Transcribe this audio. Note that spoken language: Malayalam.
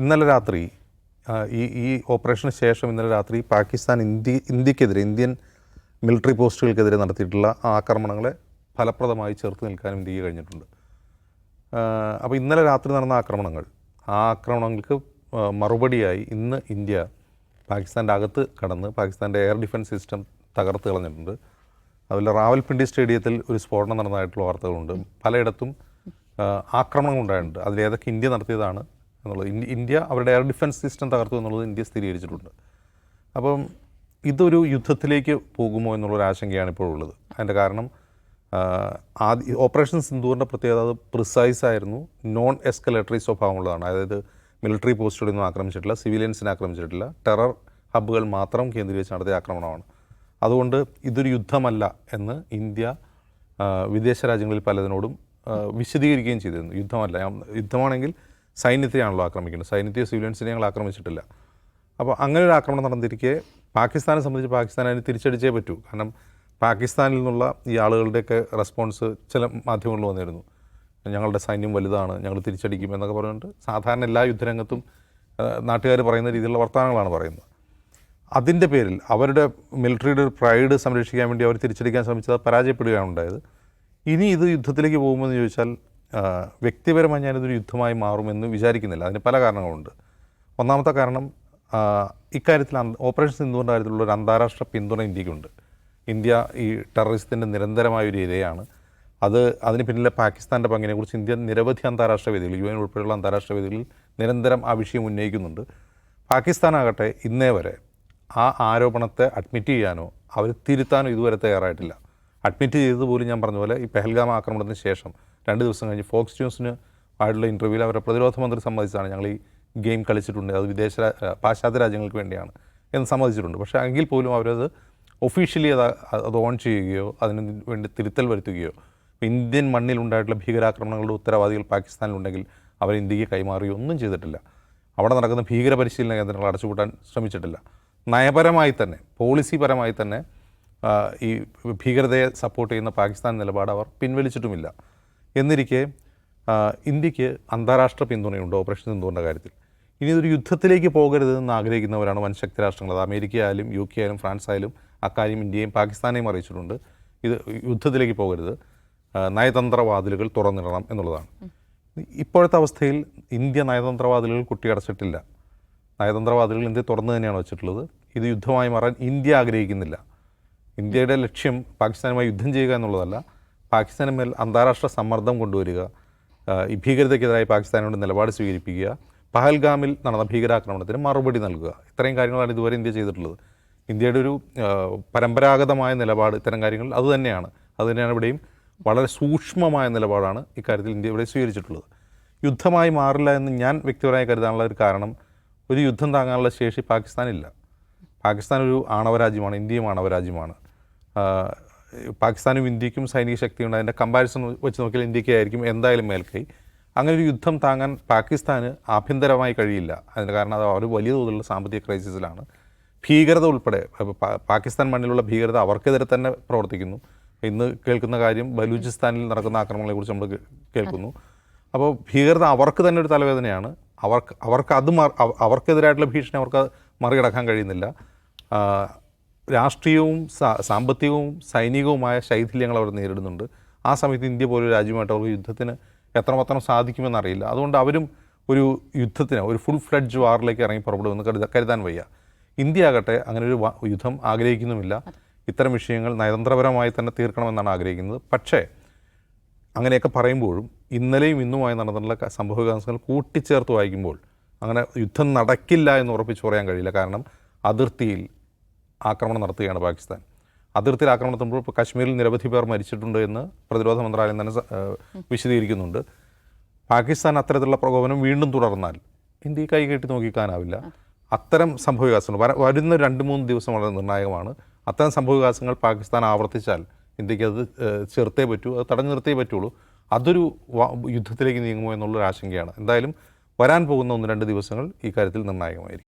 ഇന്നലെ രാത്രി ഈ ഈ ഓപ്പറേഷന് ശേഷം ഇന്നലെ രാത്രി പാകിസ്ഥാൻ ഇന്ത്യ ഇന്ത്യക്കെതിരെ ഇന്ത്യൻ മിലിറ്ററി പോസ്റ്റുകൾക്കെതിരെ നടത്തിയിട്ടുള്ള ആക്രമണങ്ങളെ ഫലപ്രദമായി ചേർത്ത് നിൽക്കാനും ഇന്ത്യയ്ക്ക് കഴിഞ്ഞിട്ടുണ്ട്. അപ്പോൾ ഇന്നലെ രാത്രി നടന്ന ആക്രമണങ്ങൾ ആ ആക്രമണങ്ങൾക്ക് മറുപടിയായി ഇന്ന് ഇന്ത്യ പാകിസ്ഥാന്റെ അകത്ത് കടന്ന് പാകിസ്ഥാന്റെ എയർ ഡിഫൻസ് സിസ്റ്റം തകർത്ത് കളഞ്ഞിട്ടുണ്ട്. അതുപോലെ റാവൽപിണ്ടി സ്റ്റേഡിയത്തിൽ ഒരു സ്ഫോടനം നടന്നതായിട്ടുള്ള വാർത്തകളുണ്ട്. പലയിടത്തും ആക്രമണം ഉണ്ടായിട്ടുണ്ട്. അതിലേതൊക്കെ ഇന്ത്യ നടത്തിയതാണ് എന്നുള്ളത്. ഇന്ത്യ അവരുടെ എയർ ഡിഫൻസ് സിസ്റ്റം തകർത്തു എന്നുള്ളത് ഇന്ത്യ സ്ഥിരീകരിച്ചിട്ടുണ്ട്. അപ്പം ഇതൊരു യുദ്ധത്തിലേക്ക് പോകുമോ എന്നുള്ളൊരു ആശങ്കയാണ് ഇപ്പോൾ ഉള്ളത്. അതിന്റെ കാരണം ആദ്യ ഓപ്പറേഷൻ സിന്ധുവിന്റെ പ്രത്യേകത അത് പ്രിസൈസ് ആയിരുന്നു. നോൺ എസ്കലേറ്ററി സ്വഭാവമുള്ളതാണ്. അതായത് മിലിറ്ററി പോസ്റ്റുകളൊന്നും ആക്രമിച്ചിട്ടില്ല സിവിലിയൻസിനെ ആക്രമിച്ചിട്ടില്ല. ടെറർ ഹബ്ബുകൾ മാത്രം കേന്ദ്രീകരിച്ച് നടത്തിയ ആക്രമണമാണ്. അതുകൊണ്ട് ഇതൊരു യുദ്ധമല്ല എന്ന് ഇന്ത്യ വിദേശ രാജ്യങ്ങളിൽ പലതിനോടും വിശദീകരിക്കുകയും ചെയ്തിരുന്നു. യുദ്ധമല്ല. യുദ്ധമാണെങ്കിൽ സൈന്യത്തെയാണല്ലോ ആക്രമിക്കുന്നത്. സൈന്യത്തെയോ സിവിലിയൻസിനെ ഞങ്ങൾ ആക്രമിച്ചിട്ടില്ല. അപ്പോൾ അങ്ങനെ ഒരു ആക്രമണം നടന്നിരിക്കെ പാകിസ്ഥാനെ സംബന്ധിച്ച് പാകിസ്ഥാൻ അതിന് തിരിച്ചടിച്ചേ പറ്റൂ. കാരണം പാകിസ്ഥാനിൽ നിന്നുള്ള ഈ ആളുകളുടെയൊക്കെ റെസ്പോൺസ് ചില മാധ്യമങ്ങളിൽ വന്നിരുന്നു. ഞങ്ങളുടെ സൈന്യം വലുതാണ് ഞങ്ങൾ തിരിച്ചടിക്കും എന്നൊക്കെ പറഞ്ഞുകൊണ്ട് സാധാരണ എല്ലാ യുദ്ധരംഗത്തും നാട്ടുകാർ പറയുന്ന രീതിയിലുള്ള വർത്തമാനങ്ങളാണ് പറയുന്നത്. അതിന്റെ പേരിൽ അവരുടെ മിലിറ്ററിയുടെ ഒരു പ്രൈഡ് സംരക്ഷിക്കാൻ വേണ്ടി അവർ തിരിച്ചടിക്കാൻ ശ്രമിച്ചത് പരാജയപ്പെടുകയാണ് ഉണ്ടായത്. ഇനി ഇത് യുദ്ധത്തിലേക്ക് പോകുമെന്ന് ചോദിച്ചാൽ വ്യക്തിപരമായി ഞാനിതൊരു യുദ്ധമായി മാറുമെന്ന് വിചാരിക്കുന്നില്ല. അതിന് പല കാരണങ്ങളുണ്ട്. ഒന്നാമത്തെ കാരണം ഇക്കാര്യത്തിൽ ഓപ്പറേഷൻ സിന്ധുവിന്റെ കാര്യത്തിലുള്ള ഒരു അന്താരാഷ്ട്ര പിന്തുണ ഇന്ത്യക്കുണ്ട്. ഇന്ത്യ ഈ ടെററിസത്തിന്റെ നിരന്തരമായ ഒരു ഇരയാണ്. അത് അതിന് പിന്നിലെ പാകിസ്ഥാന്റെ പങ്കിനെക്കുറിച്ച് ഇന്ത്യ നിരവധി അന്താരാഷ്ട്ര വേദികൾ യു എൻ ഉൾപ്പെടെയുള്ള അന്താരാഷ്ട്ര വേദികളിൽ നിരന്തരം ആ വിഷയം ഉന്നയിക്കുന്നുണ്ട്. പാകിസ്ഥാനാകട്ടെ ഇന്നേ വരെ ആ ആരോപണത്തെ അഡ്മിറ്റ് ചെയ്യാനോ അവർ തിരുത്താനോ ഇതുവരെ തയ്യാറായിട്ടില്ല. അഡ്മിറ്റ് ചെയ്തത് പോലും ഞാൻ പറഞ്ഞ പോലെ ഈ പെഹൽഗാം ആക്രമണത്തിന് ശേഷം രണ്ട് ദിവസം കഴിഞ്ഞ് ഫോക്സ് ന്യൂസിന് ആയിട്ടുള്ള ഇന്റർവ്യൂവിൽ അവരുടെ പ്രതിരോധ മന്ത്രി സമ്മതിച്ചതാണ് ഞങ്ങൾ ഈ ഗെയിം കളിച്ചിട്ടുണ്ട്. അത് വിദേശ പാശ്ചാത്യ രാജ്യങ്ങൾക്ക് വേണ്ടിയാണ് എന്ന് സമ്മതിച്ചിട്ടുണ്ട്. പക്ഷേ എങ്കിൽ പോലും അവരത് ഒഫീഷ്യലി അത് അത് ഓൺ ചെയ്യുകയോ അതിന് വേണ്ടി തിരുത്തൽ വരുത്തുകയോ ഇന്ത്യൻ മണ്ണിൽ ഉണ്ടായിട്ടുള്ള ഭീകരാക്രമണങ്ങളുടെ ഉത്തരവാദികൾ പാകിസ്ഥാനിലുണ്ടെങ്കിൽ അവർ ഇന്ത്യയ്ക്ക് കൈമാറുകയോ ഒന്നും ചെയ്തിട്ടില്ല. അവിടെ നടക്കുന്ന ഭീകര പരിശീലന കേന്ദ്രങ്ങൾ അടച്ചുപൂട്ടാൻ ശ്രമിച്ചിട്ടില്ല. നയപരമായി തന്നെ പോളിസി പരമായി തന്നെ ഈ ഭീകരതയെ സപ്പോർട്ട് ചെയ്യുന്ന പാകിസ്ഥാൻ നിലപാട് അവർ പിൻവലിച്ചിട്ടുമില്ല. എന്നിരിക്കെ ഇന്ത്യയ്ക്ക് അന്താരാഷ്ട്ര പിന്തുണയുണ്ടോ ഓപ്പറേഷൻ സിന്ധുവിന്റെ കാര്യത്തിൽ. ഇനി ഇതൊരു യുദ്ധത്തിലേക്ക് പോകരുതെന്ന് ആഗ്രഹിക്കുന്നവരാണ് വൻശക്തി രാഷ്ട്രങ്ങൾ അത് അമേരിക്ക ആയാലും യു കെ ആയാലും ഫ്രാൻസ് ആയാലും അക്കാര്യം ഇന്ത്യയും പാകിസ്ഥാനെയും അറിയിച്ചിട്ടുണ്ട്. ഇത് യുദ്ധത്തിലേക്ക് പോകരുത്. നയതന്ത്രവാതിലുകൾ തുറന്നിടണം എന്നുള്ളതാണ്. ഇപ്പോഴത്തെ അവസ്ഥയിൽ ഇന്ത്യ നയതന്ത്രവാതിലുകൾ കുട്ടിയടച്ചിട്ടില്ല. നയതന്ത്രവാദികൾ ഇന്ത്യ തുറന്നു തന്നെയാണ് വെച്ചിട്ടുള്ളത്. ഇത് യുദ്ധമായി മാറാൻ ഇന്ത്യ ആഗ്രഹിക്കുന്നില്ല. ഇന്ത്യയുടെ ലക്ഷ്യം പാകിസ്ഥാനുമായി യുദ്ധം ചെയ്യുക എന്നുള്ളതല്ല. പാകിസ്ഥാന് മേൽ അന്താരാഷ്ട്ര സമ്മർദ്ദം കൊണ്ടുവരിക ഈ ഭീകരതയ്ക്കെതിരായി പാകിസ്ഥാനോട് നിലപാട് സ്വീകരിപ്പിക്കുക പഹൽഗാമിൽ നടന്ന ഭീകരാക്രമണത്തിന് മറുപടി നൽകുക. ഇത്രയും കാര്യങ്ങളാണ് ഇതുവരെ ഇന്ത്യ ചെയ്തിട്ടുള്ളത്. ഇന്ത്യയുടെ ഒരു പരമ്പരാഗതമായ നിലപാട് ഇത്തരം കാര്യങ്ങൾ അതുതന്നെയാണ് അതുതന്നെയാണ് ഇവിടെയും വളരെ സൂക്ഷ്മമായ നിലപാടാണ് ഇക്കാര്യത്തിൽ ഇന്ത്യ ഇവിടെ സ്വീകരിച്ചിട്ടുള്ളത്. യുദ്ധമായി മാറില്ല എന്ന് ഞാൻ വ്യക്തിപരമായി കരുതാനുള്ള ഒരു കാരണം ഒരു യുദ്ധം താങ്ങാനുള്ള ശേഷി പാകിസ്ഥാനില്ല. പാകിസ്ഥാൻ ഒരു ആണവരാജ്യമാണ് ഇന്ത്യയും ആണവരാജ്യമാണ്. പാകിസ്ഥാനും ഇന്ത്യക്കും സൈനിക ശക്തിയുണ്ട് അതിന്റെ കമ്പാരിസൺ വെച്ച് നോക്കിയാൽ ഇന്ത്യക്കായിരിക്കും എന്തായാലും മേൽക്കൈ. അങ്ങനെ ഒരു യുദ്ധം താങ്ങാൻ പാകിസ്ഥാന് ആഭ്യന്തരമായി കഴിയില്ല. അതിന് കാരണം അത് അവർ വലിയ തോതിലുള്ള സാമ്പത്തിക ക്രൈസിസിലാണ് ഭീകരത ഉൾപ്പെടെ പാകിസ്ഥാൻ മണ്ണിലുള്ള ഭീകരത അവർക്കെതിരെ തന്നെ പ്രവർത്തിക്കുന്നു. ഇന്ന് കേൾക്കുന്ന കാര്യം ബലൂചിസ്ഥാനിൽ നടക്കുന്ന ആക്രമണങ്ങളെക്കുറിച്ച് നമ്മൾ കേൾക്കുന്നു. അപ്പോൾ ഭീകരത അവർക്ക് തന്നെ ഒരു തലവേദനയാണ്. അവർക്ക് അവർക്ക് അത് മറി- അവർക്കെതിരായിട്ടുള്ള ഭീഷണി അവർക്ക് മറികടക്കാൻ കഴിയുന്നില്ല. രാഷ്ട്രീയവും സാമ്പത്തികവും സൈനികവുമായ ശൈഥില്യങ്ങൾ അവർ നേരിടുന്നുണ്ട്. ആ സമയത്ത് ഇന്ത്യ പോലൊരു രാജ്യമായിട്ട് അവർക്ക് യുദ്ധത്തിന് എത്രമാത്രം സാധിക്കുമെന്നറിയില്ല. അതുകൊണ്ട് അവരും ഒരു യുദ്ധത്തിന് ഒരു ഫുൾ ഫ്ലഡ്ജ് വാറിലേക്ക് ഇറങ്ങി പുറപ്പെടുമെന്ന് കരുത കരുതാൻ വയ്യ. ഇന്ത്യ ആകട്ടെ അങ്ങനെ ഒരു യുദ്ധം ആഗ്രഹിക്കുന്നുമില്ല. ഇത്തരം വിഷയങ്ങൾ നയതന്ത്രപരമായി തന്നെ തീർക്കണമെന്നാണ് ആഗ്രഹിക്കുന്നത്. പക്ഷേ അങ്ങനെയൊക്കെ പറയുമ്പോഴും ഇന്നലെയും ഇന്നുമായി നടന്നിട്ടുള്ള സംഭവവികാസങ്ങൾ കൂട്ടിച്ചേർത്ത് വായിക്കുമ്പോൾ അങ്ങനെ യുദ്ധം നടക്കില്ല എന്ന് ഉറപ്പിച്ച് പറയാൻ കഴിയില്ല. കാരണം അതിർത്തിയിൽ ആക്രമണം നടത്തുകയാണ് പാകിസ്ഥാൻ. അതിർത്തിയിൽ ആക്രമണം നടത്തുമ്പോൾ ഇപ്പോൾ കാശ്മീരിൽ നിരവധി പേർ മരിച്ചിട്ടുണ്ട് എന്ന് പ്രതിരോധ മന്ത്രാലയം തന്നെ വിശദീകരിക്കുന്നുണ്ട്. പാകിസ്ഥാൻ അത്തരത്തിലുള്ള പ്രകോപനം വീണ്ടും തുടർന്നാൽ ഇന്ത്യ കൈ കെട്ടി നോക്കിക്കാനാവില്ല. അത്തരം സംഭവവികാസങ്ങൾ വികാസങ്ങൾ വരുന്ന രണ്ട് മൂന്ന് ദിവസം വളരെ നിർണായകമാണ്. അത്തരം സംഭവവികാസങ്ങൾ പാകിസ്ഥാൻ ആവർത്തിച്ചാൽ ഇന്ത്യയ്ക്ക് അത് ചെറുത്തേ പറ്റൂ അത് തടഞ്ഞു നിർത്തേ പറ്റുള്ളൂ. അതൊരു യുദ്ധത്തിലേക്ക് നീങ്ങുമോ എന്നുള്ളൊരു ആശങ്കയാണ് എന്തായാലും വരാൻ പോകുന്ന ഒന്ന് രണ്ട് ദിവസങ്ങൾ ഈ കാര്യത്തിൽ നിർണായകമായിരിക്കും.